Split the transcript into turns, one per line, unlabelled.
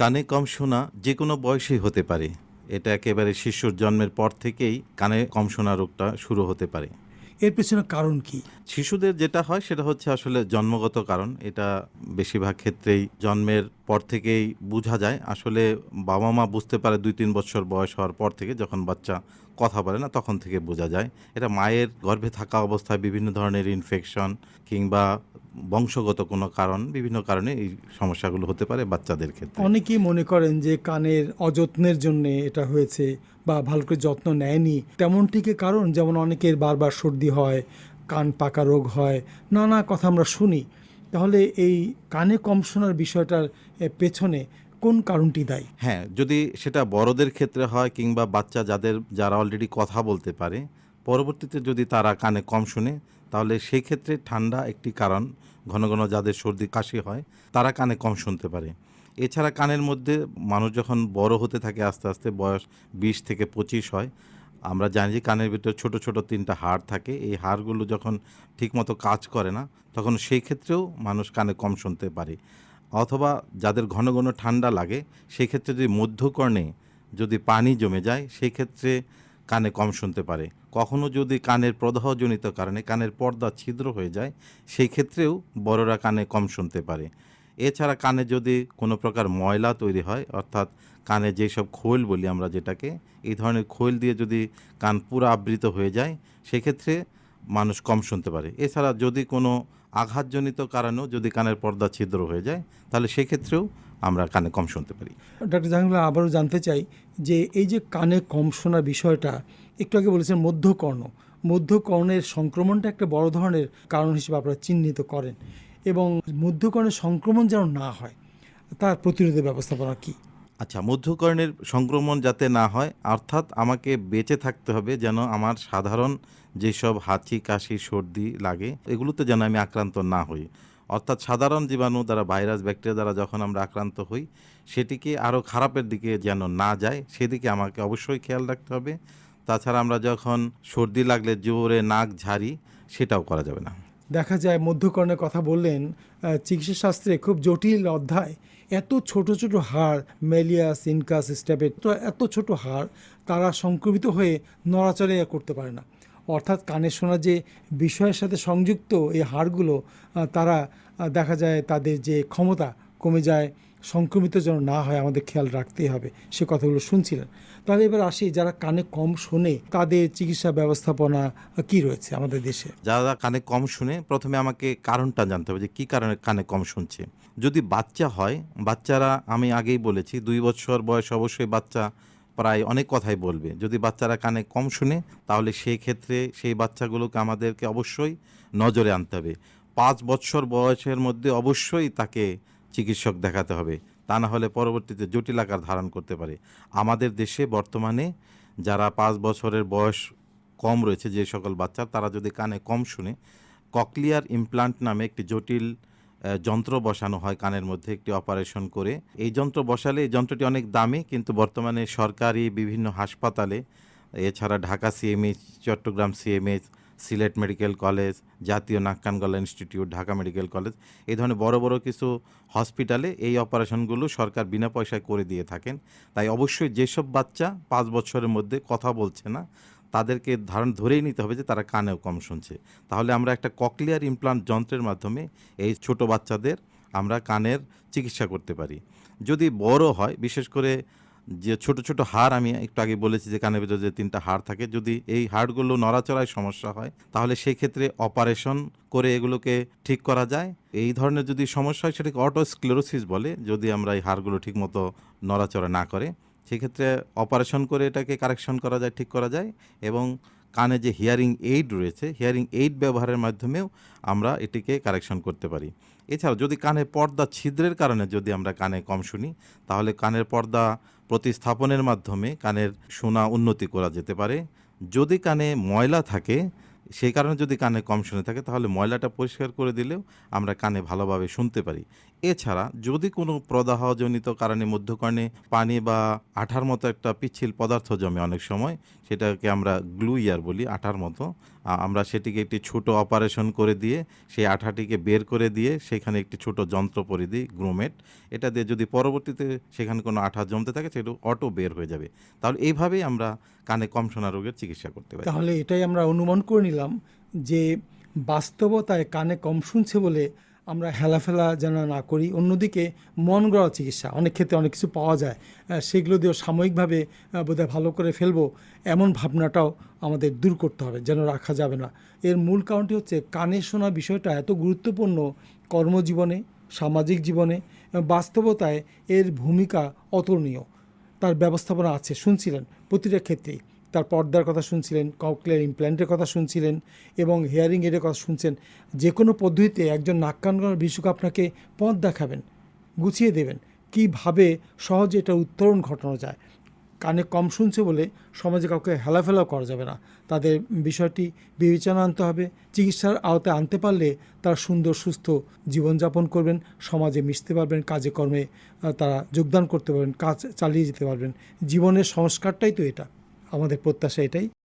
কানে কম শোনা যে কোনো বয়সেই হতে পারে। এটা একেবারে শিশুর জন্মের পর থেকেই কানে কম শোনা রোগটা শুরু হতে পারে।
এর পেছনে কারণ কি?
শিশুদের যেটা হয় সেটা হচ্ছে আসলে জন্মগত কারণ। এটা বেশিরভাগ ক্ষেত্রেই জন্মের পর থেকেই বোঝা যায়। আসলে বাবা মা বুঝতে পারে দুই তিন বছর বয়স হওয়ার পর থেকে যখন বাচ্চা কথা বলে না তখন থেকে বোঝা যায়। এটা মায়ের গর্ভে থাকা অবস্থায় বিভিন্ন ধরনের ইনফেকশন কিংবা বংশগত কোনো কারণ বিভিন্ন কারণে এই সমস্যাগুলো হতে পারে বাচ্চাদের ক্ষেত্রে।
অনেকেই মনে করেন যে কানের অযত্নের জন্য এটা হয়েছে বা ভালো করে যত্ন নেয়নি। তেমনটিকে কারণ? যেমন অনেকের বারবার সর্দি হয় কান পাকা রোগ হয় নানা কথা আমরা শুনি। তাহলে এই কানে কম শোনার বিষয়টার পেছনে কোন কারণটি দায়ী?
হ্যাঁ যদি সেটা বড়দের ক্ষেত্রে হয় কিংবা বাচ্চা যাদের যারা অলরেডি কথা বলতে পারে পরবর্তীতে যদি তারা কানে কম শুনে, তাহলে সেই ক্ষেত্রে ঠান্ডা একটি কারণ, ঘন ঘন যাদের সর্দি কাশি হয়, তারা কানে কম শুনতে পারে। এছাড়া কানের মধ্যে মানুষ যখন বড় হতে থাকে আস্তে আস্তে, বয়স বিশ থেকে পঁচিশ হয়, আমরা জানি যে কানের ভিতরে ছোট ছোট তিনটা হাড় থাকে। এই হাড়গুলো যখন ঠিকমতো কাজ করে না, তখন সেই ক্ষেত্রেও মানুষ কানে কম শুনতে পারে। অথবা যাদের ঘন ঘন ঠান্ডা লাগে, সেই ক্ষেত্রে যদি মধ্যকর্ণে যদি পানি জমে যায়, সেই ক্ষেত্রে কানে কম শুনতে পারে। কখনো যদি কানের প্রদাহজনিত কারণে কানের পর্দা ছিদ্র হয়ে যায়, সেই ক্ষেত্রেও বড়রা কানে কম শুনতে পারে। এছাড়া কানে যদি কোনো প্রকার ময়লা তৈরি হয়, অর্থাৎ কানে যেসব খোল বলি আমরা যেটাকে, এই ধরনের খোল দিয়ে যদি কান পুরো আবৃত হয়ে যায়, সেক্ষেত্রে মানুষ কম শুনতে পারে। এছাড়া যদি কোনো আঘাতজনিত কারণেও যদি কানের পর্দা ছিদ্র হয়ে যায়, তাহলে সেক্ষেত্রেও আমরা কানে কম শুনতে পারি।
ডক্টর জাহাঙ্গীর আবারও জানতে চাই যে এই যে কানে কম শোনার বিষয়টা, একটু আগে বলেছেন মধ্যকর্ণ। মধ্যকর্ণের সংক্রমণটা একটা বড় ধরনের কারণ হিসেবে আপনারা চিহ্নিত করেন এবং মধ্যকর্ণের সংক্রমণ যেন না হয়, তার প্রতিরোধের ব্যবস্থাপনা কি?
আচ্ছা মধ্যকর্ণের সংক্রমণ যাতে না হয়, অর্থাৎ আমাকে বেঁচে থাকতে হবে যেন আমার সাধারণ যেসব হাঁচি, কাশি, সর্দি লাগে, এগুলোতে যেন আমি আক্রান্ত না হই। অর্থাৎ সাধারণ জীবাণু দ্বারা ভাইরাস, ব্যাকটেরিয়া দ্বারা যখন আমরা আক্রান্ত হই, সেটিকে আরও খারাপের দিকে যেন না যায়, সেদিকে আমাকে অবশ্যই খেয়াল রাখতে হবে। তাছাড়া আমরা যখন সর্দি লাগলে জোরে নাক ঝাড়ি, সেটাও করা যাবে না।
দেখা যায় মধ্যকর্ণের কথা বললেন চিকিৎসা শাস্ত্রে খুব জটিল অধ্যায়। এত ছোট ছোট হাড়, মেলিয়াস, ইনকাস স্ট্যাপেট তো এত ছোট হাড় তারা সংক্রমিত হয়ে নড়াচড়ে করতে পারে না। অর্থাৎ কানে শোনা যে বিষয়ের সাথে সংযুক্ত এই হাড়গুলো তারা দেখা যায় তাদের যে ক্ষমতা কমে যায় সংক্রমিত যেন না হয়, আমাদের খেয়াল রাখতেই হবে। সে কথাগুলো শুনছিলেন। তাহলে এবার আসি, যারা কানে কম শোনে, তাদের চিকিৎসা ব্যবস্থাপনা কি রয়েছে আমাদের দেশে?
যারা কানে কম শুনে, প্রথমে আমাকে কারণটা জানতে হবে যে, কী কারণে কানে কম শুনছে? যদি বাচ্চা হয়, বাচ্চারা, আমি আগেই বলেছি, দুই বছর বয়স অবশ্যই বাচ্চা প্রায় অনেক কথাই বলবে। যদি বাচ্চারা কানে কম শুনে, তাহলে সেই ক্ষেত্রে সেই বাচ্চাগুলোকে আমাদেরকে অবশ্যই নজরে আনতে হবে। পাঁচ বছর বয়সের মধ্যে অবশ্যই তাকে চিকিৎসক দেখাতে হবে। তা না হলে পরবর্তীতে জটিল আকার ধারণ করতে পারে। আমাদের দেশে বর্তমানে যারা পাঁচ বছরের বয়স কম রয়েছে, যে সকল বাচ্চা, তারা যদি কানে কম শুনে, ককলিয়ার ইমপ্লান্ট নামে একটি জটিল যন্ত্র বসানো হয় কানের মধ্যে, একটি অপারেশন করে। এই যন্ত্র বসালে, এই যন্ত্রটি অনেক দামি, কিন্তু বর্তমানে সরকারি বিভিন্ন হাসপাতালে, এছাড়া Dhaka CMH Chattogram CMH Sylhet medical college, জাতীয় নাক কান গলা ইনস্টিটিউট, ঢাকা মেডিকেল কলেজ, এই ধরনের বড় বড় কিছু হসপিটালে এই অপারেশনগুলো সরকার বিনা পয়সায় করে দিয়ে থাকেন। তাই অবশ্যই যেসব বাচ্চা পাঁচ বছরের মধ্যে কথা বলছে না, তাদেরকে ধারণ ধরেই নিতে হবে যে তারা কানেও কম শুনছে। তাহলে আমরা একটা ককলিয়ার ইমপ্লান্ট যন্ত্রের মাধ্যমে এই ছোট বাচ্চাদের আমরা কানের চিকিৎসা করতে পারি। যদি বড় হয়, বিশেষ করে যে ছোট ছোট হাড় আমি একটু আগে বলেছি যে কানের ভিতরে যে তিনটা হাড় থাকে, যদি এই হাড়গুলো নড়াচড়ায় সমস্যা হয়, তাহলে সেই ক্ষেত্রে অপারেশন করে এগুলোকে ঠিক করা যায়। এই ধরনের যদি সমস্যা হয়, সেটাকে অটোস্ক্লেরোসিস বলে, যদি আমরা এই হাড়গুলো ঠিকমতো নড়াচড়া না করে, সেক্ষেত্রে অপারেশন করে এটাকে কারেকশন করা যায়, ঠিক করা যায় এবং কানে যে হিয়ারিং এইড রয়েছে হিয়ারিং এইড ব্যবহারের মাধ্যমেও আমরা এটিকে কারেকশন করতে পারি। এছাড়াও যদি কানে পর্দা ছিদ্রের কারণে যদি আমরা কানে কম শুনি, তাহলে কানের পর্দা প্রতিস্থাপনের মাধ্যমে কানের শোনা উন্নতি করা যেতে পারে। যদি কানে ময়লা থাকে, সেই কারণে যদি কানে কম শুনে থাকে, তাহলে ময়লাটা পরিষ্কার করে দিলেও আমরা কানে ভালোভাবে শুনতে পারি। এছাড়া যদি কোনো প্রদাহজনিত কারণে মধ্যকর্ণে পানি বা আঠার মতো একটা পিচ্ছিল পদার্থ জমে অনেক সময়, সেটাকে আমরা গ্লু ইয়ার বলি, আঠার মতো আমরা সেটিকে একটি ছোট অপারেশন করে দিয়ে, সেই আঠাটিকে বের করে দিয়ে সেখানে একটি ছোট যন্ত্র পরে দিই গ্রোমেট, এটা দিয়ে যদি পরবর্তীতে সেখানে কোনো আঠা জমতে থাকে, সেটা অটো বের হয়ে যাবে। তাহলে এইভাবেই আমরা কানে কম শোনা রোগের চিকিৎসা করতে পারি।
তাহলে এটাই আমরা অনুমান করে নিলাম যে বাস্তবতায় কানে কম শুনছে বলে আমরা হেলাফেলা যেন না করি, অন্যদিকে মন গড়া চিকিৎসা, অনেক ক্ষেত্রে অনেক কিছু পাওয়া যায় সেগুলো দিয়েও সাময়িকভাবে বোধহয় ভালো করে ফেলব, এমন ভাবনাটাও আমাদের দূর করতে হবে, যেন রাখা যাবে না। এর মূল কারণটি হচ্ছে, কানে শোনা বিষয়টা এত গুরুত্বপূর্ণ কর্মজীবনে, সামাজিক জীবনে বাস্তবতায় এর ভূমিকা অতুলনীয়। তার ব্যবস্থাপনা আছে, শুনছিলেন প্রতিটা ক্ষেত্রেই। তার পর্দার কথা শুনছিলেন ককলের ইমপ্ল্যান্টের কথা শুনছিলেন এবং হেয়ারিং এর কথা শুনছেন যে কোনো পদ্ধতিতে একজন নাক কান গলার বিশুক আপনাকে পথ দেখাবেন, গুছিয়ে দেবেন, কীভাবে সহজে এটা উত্তরণ ঘটানো যায়। কানে কম শুনছে বলে সমাজে কাউকে হেলাফেলাও করা যাবে না। তাদের বিষয়টি বিবেচনা আনতে হবে, চিকিৎসার আওতায় আনতে পারলে তারা সুন্দর, সুস্থ জীবনযাপন করবেন, সমাজে মিশতে পারবেন, কাজে কর্মে তারা যোগদান করতে পারবেন, কাজ চালিয়ে যেতে পারবেন। জীবনের সংস্কারটাই তো এটা। আমাদের প্রত্যাশা এটাই।